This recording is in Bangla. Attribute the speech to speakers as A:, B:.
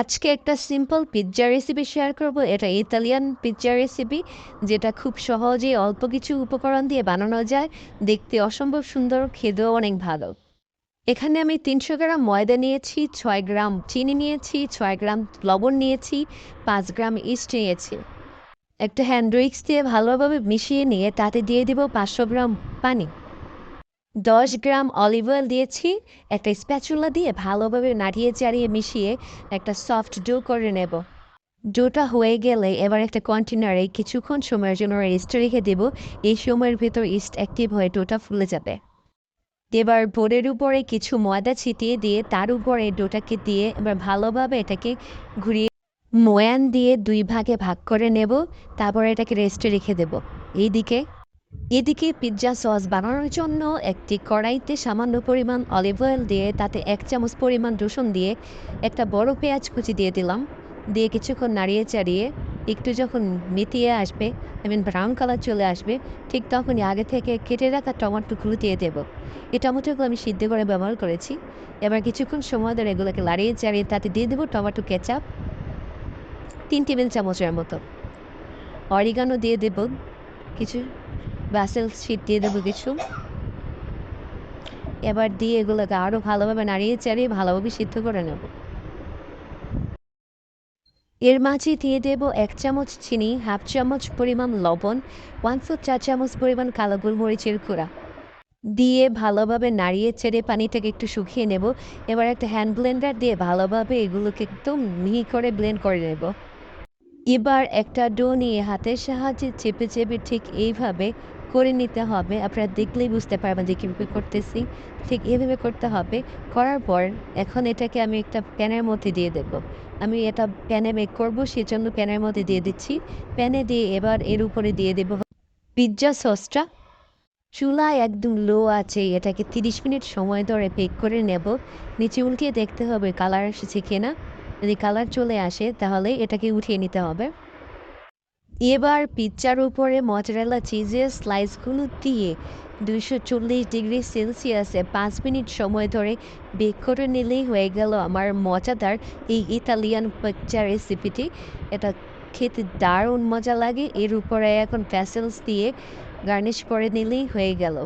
A: আজকে একটা সিম্পল পিৎজা রেসিপি শেয়ার করব। এটা ইতালিয়ান পিৎজা রেসিপি যেটা খুব সহজে অল্প কিছু উপকরণ দিয়ে বানানো যায়। দেখতে অসম্ভব সুন্দর, খেতেও অনেক ভালো। এখানে আমি তিনশো গ্রাম ময়দা নিয়েছি, ছয় গ্রাম চিনি নিয়েছি, ছয় গ্রাম লবণ নিয়েছি, পাঁচ গ্রাম ইস্ট নিয়েছি। একটা হ্যান্ড উইক্স দিয়ে ভালোভাবে মিশিয়ে নিয়ে তাতে দিয়ে দিব পাঁচশো গ্রাম পানি। দশ গ্রাম অলিভ অয়েল দিয়েছি, একটা স্প্যাচুলা দিয়ে ভালোভাবে নাড়িয়ে চাড়িয়ে মিশিয়ে একটা সফট ডো করে নেব। ডোটা হয়ে গেলে এবার একটা কন্টেনারে কিছুক্ষণ সময়ের জন্য রেস্টে রেখে দেব। এই সময়ের ভেতর ইস্ট অ্যাক্টিভ হয়ে ডোটা ফুলে যাবে। এবার বোর্ডের উপরে কিছু ময়দা ছিটিয়ে দিয়ে তার উপরে ডোটাকে দিয়ে এবার ভালোভাবে এটাকে ঘুরিয়ে ময়ান দিয়ে দুই ভাগে ভাগ করে নেব। তারপর এটাকে রেস্টে রেখে দেব। এইদিকে এদিকে পিৎজা সস বানানোর জন্য একটি কড়াইতে সামান্য পরিমাণ অলিভ অয়েল দিয়ে, তাতে এক চামচ পরিমাণ রসুন দিয়ে একটা বড় পেঁয়াজ কুচি দিয়ে দিলাম। দিয়ে কিছুক্ষণ নাড়িয়ে চাড়িয়ে একটু যখন মিতিয়ে আসবে আই মিন ব্রাউন কালার চলে আসবে, ঠিক তখনই আগে থেকে কেটে রাখা টমাটোগুলো দিয়ে দেবো। এই টমেটোগুলো আমি সিদ্ধ করে ব্যবহার করেছি। এবার কিছুক্ষণ সময় ধরে এগুলোকে লাড়িয়ে চাড়িয়ে তাতে দিয়ে দেবো টমেটো কেচাপ তিন টেবিল চামচের মতো। অরিগানো দিয়ে দেব কিছু বাসেল শিট দিয়ে দেবো কিছু। এবার দিয়ে এগুলোকে আরও ভালোভাবে নাড়িয়ে চাড়িয়ে ভালোভাবে সিদ্ধ করে নেব। এর মাঝে দিয়ে দেব এক চামচ চিনি, হাফ চামচ পরিমাণ লবণ ওয়ান ফোর চার চামচ পরিমাণ কালো গোলমরিচের গুঁড়া। দিয়ে ভালোভাবে নাড়িয়ে ছেড়ে পানিটাকে একটু শুকিয়ে নেব। এবার একটা হ্যান্ড ব্লেন্ডার দিয়ে ভালোভাবে এগুলোকে একদম মিহি করে ব্লেন্ড করে নেব। এবার একটা ডো নিয়ে হাতের সাহায্যে চেপে চেপে ঠিক এইভাবে করে নিতে হবে। আপনারা দেখলেই বুঝতে পারবেন যে কীভাবে করতেছি। ঠিক এভাবে করতে হবে। করার পর এখন এটাকে আমি একটা প্যানের মধ্যে দিয়ে দেব। আমি এটা প্যানে মেক করব, সেজন্য প্যানের মধ্যে দিয়ে দিচ্ছি। প্যানে দিয়ে এবার এর উপরে দিয়ে দেব পিৎজা সসটা। চুলায় একদম লো আছে, এটাকে তিরিশ মিনিট সময় ধরে বেক করে নেব। নিচে উল্টিয়ে দেখতে হবে কালার এসেছে কিনা। যদি কালার চলে আসে, তাহলে এটাকে উঠিয়ে নিতে হবে। এবার পিৎজার উপরে মজরেলা চিজের স্লাইসগুলো দিয়ে দুশো চল্লিশ ডিগ্রি সেলসিয়াসে পাঁচ মিনিট সময় ধরে বেক করে নিলেই হয়ে গেল আমার মজাদার এই ইতালিয়ান পিৎজা রেসিপিটি। এটা খেতে দারুণ মজা লাগে, এর উপরে এখন প্যাসেলস দিয়ে গার্নিশ করে নিলেই হয়ে গেল।